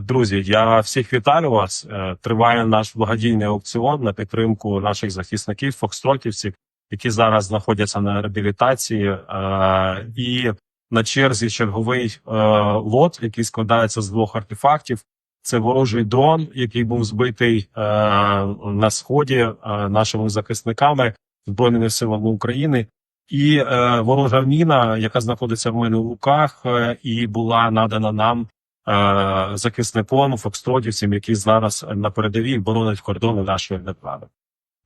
Друзі, я всіх вітаю вас. Е, Триває наш благодійний аукціон на підтримку наших захисників, фокстротівців, які зараз знаходяться на реабілітації. Е, І на черзі черговий е, лот, який складається з двох артефактів. Це ворожий дрон, який був збитий на сході нашими захисниками збройними силами України, і е, ворожа міна, яка знаходиться в мене в руках, е, і була надана нам захисником фокстротівцям, які зараз на передовій боронять кордони нашої держави.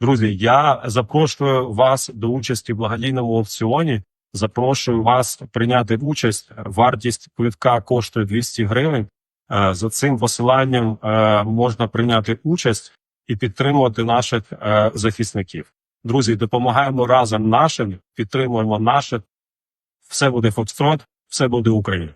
Друзі, я запрошую вас до участі в благодійному аукціоні. Запрошую вас прийняти участь. Вартість квитка коштує 200 гривень. Е, За цим посиланням е, можна прийняти участь і підтримувати наших е, захисників. Друзі, допомагаємо разом нашим, підтримуємо наших. Все буде Фокстрот, все буде Україна.